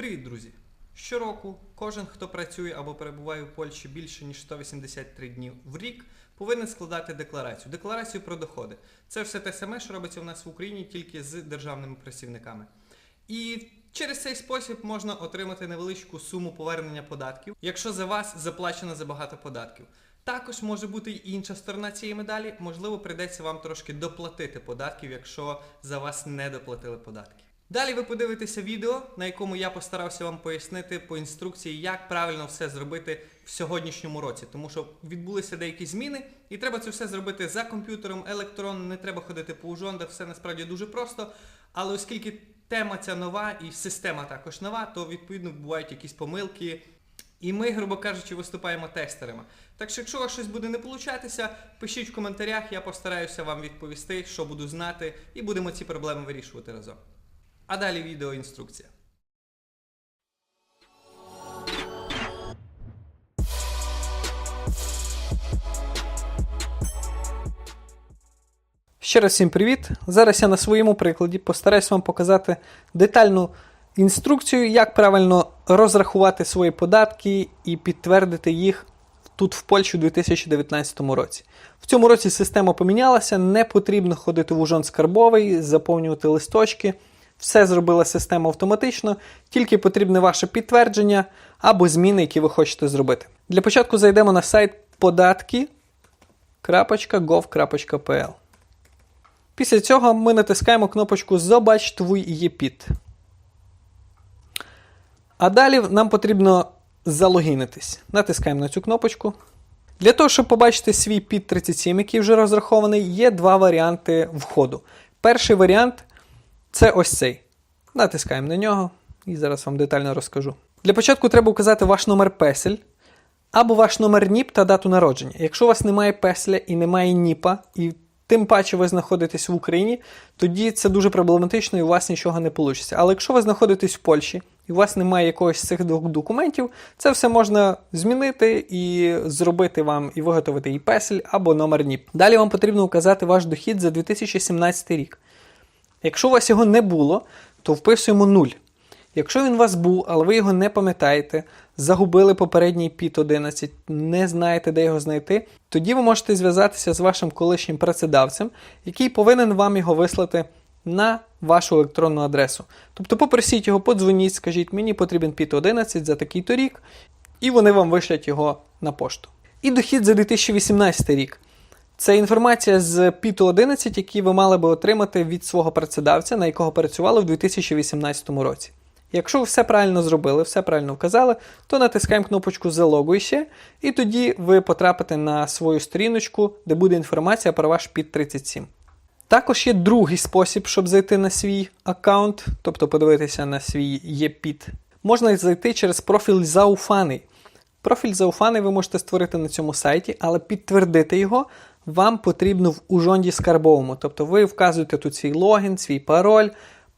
Привіт, друзі! Щороку кожен, хто працює або перебуває в Польщі більше ніж 183 дні в рік, повинен складати декларацію. Декларацію про доходи. Це все те саме, що робиться у нас в Україні, тільки з державними працівниками. І через цей спосіб можна отримати невеличку суму повернення податків, якщо за вас заплачено забагато податків. Також може бути й інша сторона цієї медалі. Можливо, прийдеться вам трошки доплатити податків, якщо за вас не доплатили податки. Далі ви подивитеся відео, на якому я постарався вам пояснити по інструкції, як правильно все зробити в сьогоднішньому році, тому що відбулися деякі зміни, і треба це все зробити за комп'ютером, електронно, не треба ходити по ужондах, все насправді дуже просто. Але оскільки тема ця нова і система також нова, то відповідно бувають якісь помилки. І ми, грубо кажучи, виступаємо тестерами. Так що, якщо у вас щось буде не получатися, пишіть в коментарях, я постараюся вам відповісти, що буду знати, і будемо ці проблеми вирішувати разом. А далі відеоінструкція. Ще раз всім привіт! Зараз я на своєму прикладі постараюсь вам показати детальну інструкцію, як правильно розрахувати свої податки і підтвердити їх тут в Польщі у 2019 році. В цьому році система помінялася, не потрібно ходити в ужон скарбовий, заповнювати листочки. Все зробила система автоматично, тільки потрібне ваше підтвердження або зміни, які ви хочете зробити. Для початку зайдемо на сайт податки.gov.pl. Після цього ми натискаємо кнопочку Забач твій ЄПІТ. А далі нам потрібно залогінитись. Натискаємо на цю кнопочку. Для того, щоб побачити свій під 37, який вже розрахований, є два варіанти входу. Перший варіант це ось цей. Натискаємо на нього і зараз вам детально розкажу. Для початку треба указати ваш номер песель або ваш номер НІП та дату народження. Якщо у вас немає песеля і немає НІПа, і тим паче ви знаходитесь в Україні, тоді це дуже проблематично і у вас нічого не вийде. Але якщо ви знаходитесь в Польщі і у вас немає якогось з цих двох документів, це все можна змінити і зробити вам і виготовити і песель або номер НІП. Далі вам потрібно указати ваш дохід за 2017 рік. Якщо у вас його не було, то вписуємо 0. Якщо він у вас був, але ви його не пам'ятаєте, загубили попередній піт 11, не знаєте, де його знайти, тоді ви можете зв'язатися з вашим колишнім працедавцем, який повинен вам його вислати на вашу електронну адресу. Тобто попросіть його, подзвоніть, скажіть, мені потрібен піт 11 за такий-то рік, і вони вам вишлять його на пошту. І дохід за 2018 рік. Це інформація з піту 11, який ви мали би отримати від свого працедавця, на якого працювали в 2018 році. Якщо ви все правильно зробили, все правильно вказали, то натискаємо кнопочку Залогуй ще, і тоді ви потрапите на свою сторіночку, де буде інформація про ваш піт 37. Також є другий спосіб, щоб зайти на свій аккаунт, тобто подивитися на свій ЄПІТ. Можна зайти через профіль Зауфаний. Профіль Зауфаний ви можете створити на цьому сайті, але підтвердити його вам потрібно в ужонді скарбовому. Тобто ви вказуєте тут свій логін, свій пароль,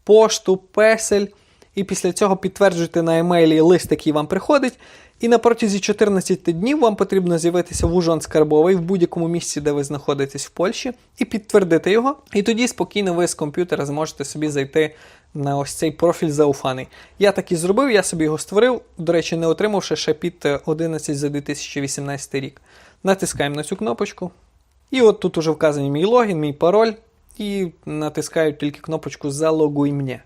пошту, песель, і після цього підтверджуєте на емейлі лист, який вам приходить. І на протязі 14 днів вам потрібно з'явитися в ужон скарбовий в будь-якому місці, де ви знаходитесь в Польщі, і підтвердити його. І тоді спокійно ви з комп'ютера зможете собі зайти на ось цей профіль зауфаний. Я так і зробив, я собі його створив, до речі, не отримавши ще під 11 за 2018 рік. Натискаємо на цю кнопочку. І от тут уже вказані мій логін, мій пароль, і натискаю тільки кнопочку Залогуй мені.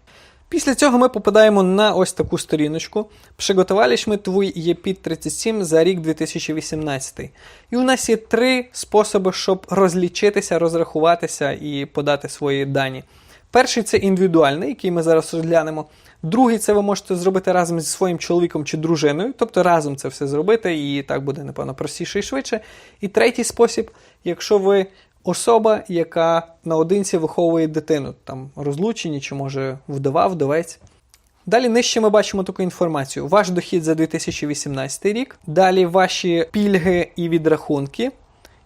Після цього ми попадаємо на ось таку сторіночку. Приготувалися твій ЄПІТ 37 за рік 2018. І у нас є три способи, щоб розлічитися, розрахуватися і подати свої дані. Перший це індивідуальний, який ми зараз розглянемо. Другий це ви можете зробити разом зі своїм чоловіком чи дружиною, тобто разом це все зробити, і так буде, напевно, простіше і швидше. І третій спосіб, якщо ви особа, яка наодинці виховує дитину, там розлучені, чи може вдова, вдовець. Далі нижче ми бачимо таку інформацію: ваш дохід за 2018 рік, далі ваші пільги і відрахунки.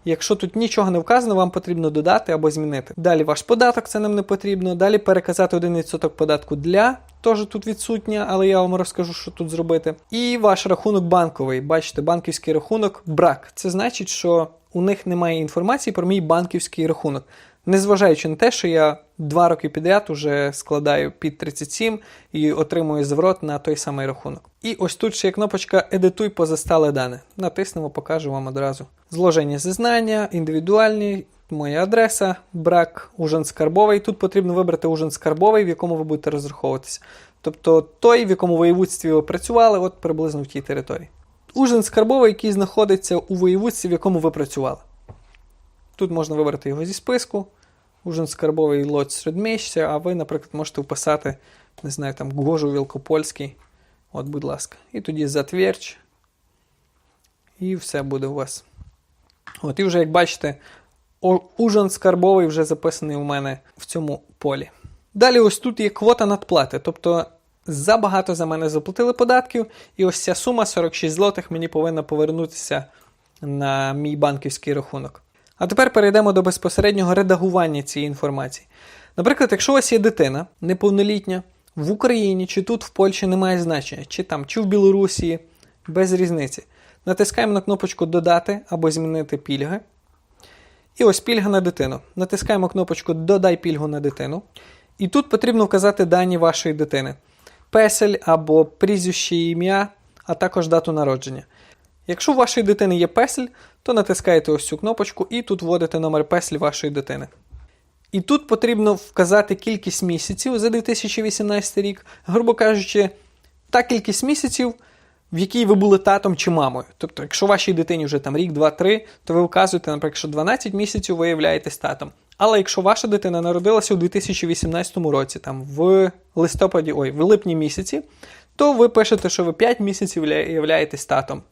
Якщо тут нічого не вказано, вам потрібно додати або змінити. Далі ваш податок, це нам не потрібно. Далі переказати 1% податку для, теж тут відсутня, але я вам розкажу, що тут зробити. І ваш рахунок банковий. Бачите, банківський рахунок брак. Це значить, що у них немає інформації про мій банківський рахунок. Незважаючи на те, що я два роки підряд уже складаю під 37 і отримую зворот на той самий рахунок. І ось тут ще є кнопочка Едитуй позастале дане. Натиснемо, покажу вам одразу. Зложення зізнання, індивідуальні, моя адреса, брак ужин скарбовий. Тут потрібно вибрати ужин скарбовий, в якому ви будете розраховуватися. Тобто той, в якому воєводстві ви працювали, от приблизно в тій території. Ужин скарбовий, який знаходиться у воєводстві, в якому ви працювали. Тут можна вибрати його зі списку. Ужин скарбовий лоць середміщя, а ви, наприклад, можете вписати, не знаю, там Гожу Вілкопольський. От, будь ласка. І тоді затвердь. І все буде у вас. От, і вже, як бачите, ужин скарбовий вже записаний у мене в цьому полі. Далі, ось тут є квота надплати. Тобто забагато за мене заплатили податків, і ось ця сума 46 злотих мені повинна повернутися на мій банківський рахунок. А тепер перейдемо до безпосереднього редагування цієї інформації. Наприклад, якщо у вас є дитина неповнолітня в Україні чи тут в Польщі немає значення, чи там, чи в Білорусі, без різниці. Натискаємо на кнопочку Додати або змінити пільги. І ось пільга на дитину. Натискаємо кнопочку Додай пільгу на дитину. І тут потрібно вказати дані вашої дитини: песель або прізвище і ім'я, а також дату народження. Якщо у вашої дитини є песель, то натискаєте ось цю кнопочку і тут вводите номер песель вашої дитини. І тут потрібно вказати кількість місяців за 2018 рік, грубо кажучи, та кількість місяців, в якій ви були татом чи мамою. Тобто, якщо вашій дитині вже там рік, два, три, то ви вказуєте, наприклад, що 12 місяців ви являєтесь татом. Але якщо ваша дитина народилася у 2018 році, там в листопаді, ой, в липні місяці, то ви пишете, що ви 5 місяців явля- являєтесь татом.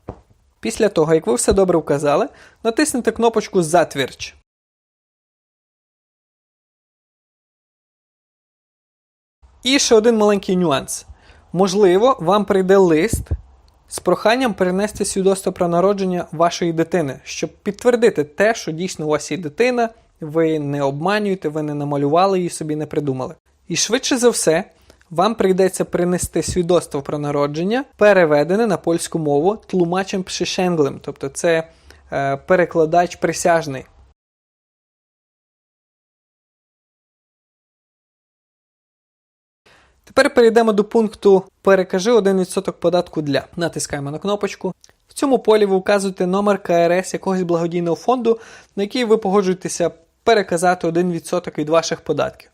Після того, як ви все добре вказали, натиснете кнопочку Затвердь. І ще один маленький нюанс. Можливо, вам прийде лист з проханням перенести свідоцтво про народження вашої дитини, щоб підтвердити те, що дійсно у вас є дитина, ви не обманюєте, ви не намалювали її собі, не придумали. І швидше за все, вам прийдеться принести свідоцтво про народження, переведене на польську мову тлумачем пшишенглем, тобто це е, перекладач присяжний. Тепер перейдемо до пункту Перекажи 1% податку для. Натискаємо на кнопочку. В цьому полі ви вказуєте номер КРС якогось благодійного фонду, на який ви погоджуєтеся переказати 1% від ваших податків.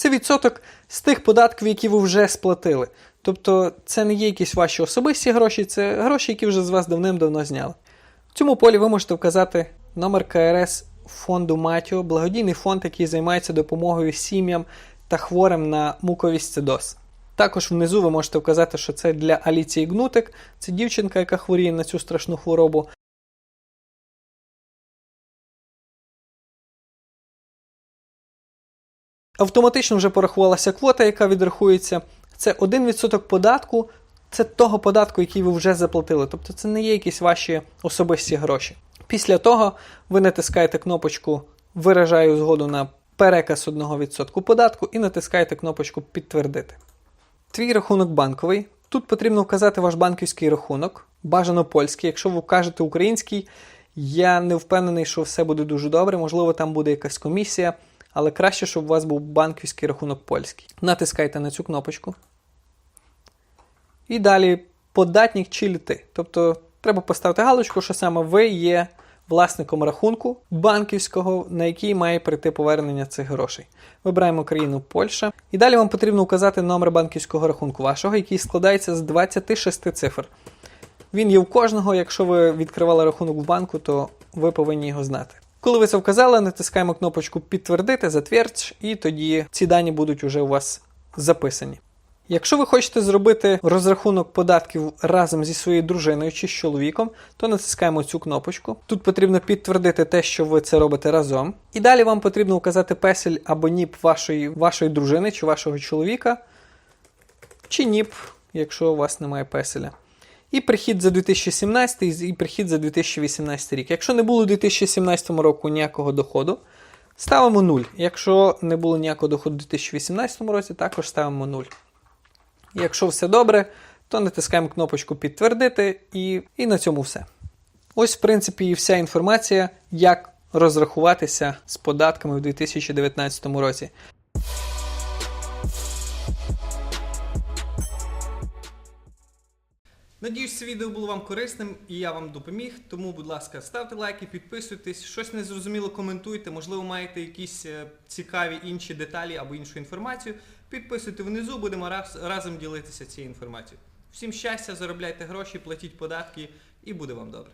Це відсоток з тих податків, які ви вже сплатили. Тобто це не є якісь ваші особисті гроші, це гроші, які вже з вас давним-давно зняли. В цьому полі ви можете вказати номер КРС фонду Матіо, благодійний фонд, який займається допомогою сім'ям та хворим на муковісцидоз. Також внизу ви можете вказати, що це для Аліції Гнутик, це дівчинка, яка хворіє на цю страшну хворобу. Автоматично вже порахувалася квота, яка відрахується. Це 1% податку, це того податку, який ви вже заплатили. Тобто це не є якісь ваші особисті гроші. Після того ви натискаєте кнопочку Виражаю згоду на переказ 1% податку і натискаєте кнопочку Підтвердити. Твій рахунок банковий. Тут потрібно вказати ваш банківський рахунок, бажано польський. Якщо ви вкажете український, я не впевнений, що все буде дуже добре. Можливо, там буде якась комісія, але краще, щоб у вас був банківський рахунок польський. Натискайте на цю кнопочку. І далі податник чи літи. Тобто треба поставити галочку, що саме ви є власником рахунку банківського, на який має прийти повернення цих грошей. Вибираємо країну Польща. І далі вам потрібно вказати номер банківського рахунку вашого, який складається з 26 цифр. Він є у кожного. Якщо ви відкривали рахунок в банку, то ви повинні його знати. Коли ви це вказали, натискаємо кнопочку Підтвердити, затвердь, і тоді ці дані будуть уже у вас записані. Якщо ви хочете зробити розрахунок податків разом зі своєю дружиною чи з чоловіком, то натискаємо цю кнопочку. Тут потрібно підтвердити те, що ви це робите разом. І далі вам потрібно вказати песель або ніп вашої, вашої дружини чи вашого чоловіка, чи ніп, якщо у вас немає песеля. І прихід за 2017 і прихід за 2018 рік. Якщо не було у 2017 року ніякого доходу, ставимо 0. Якщо не було ніякого доходу у 2018 році, також ставимо 0. Якщо все добре, то натискаємо кнопочку Підтвердити і, і на цьому все. Ось, в принципі, і вся інформація, як розрахуватися з податками в 2019 році. Надіюсь, це відео було вам корисним і я вам допоміг. Тому, будь ласка, ставте лайки, підписуйтесь, щось незрозуміло коментуйте. Можливо, маєте якісь е, цікаві інші деталі або іншу інформацію. Підписуйте внизу, будемо раз, разом ділитися цією інформацією. Всім щастя, заробляйте гроші, платіть податки і буде вам добре.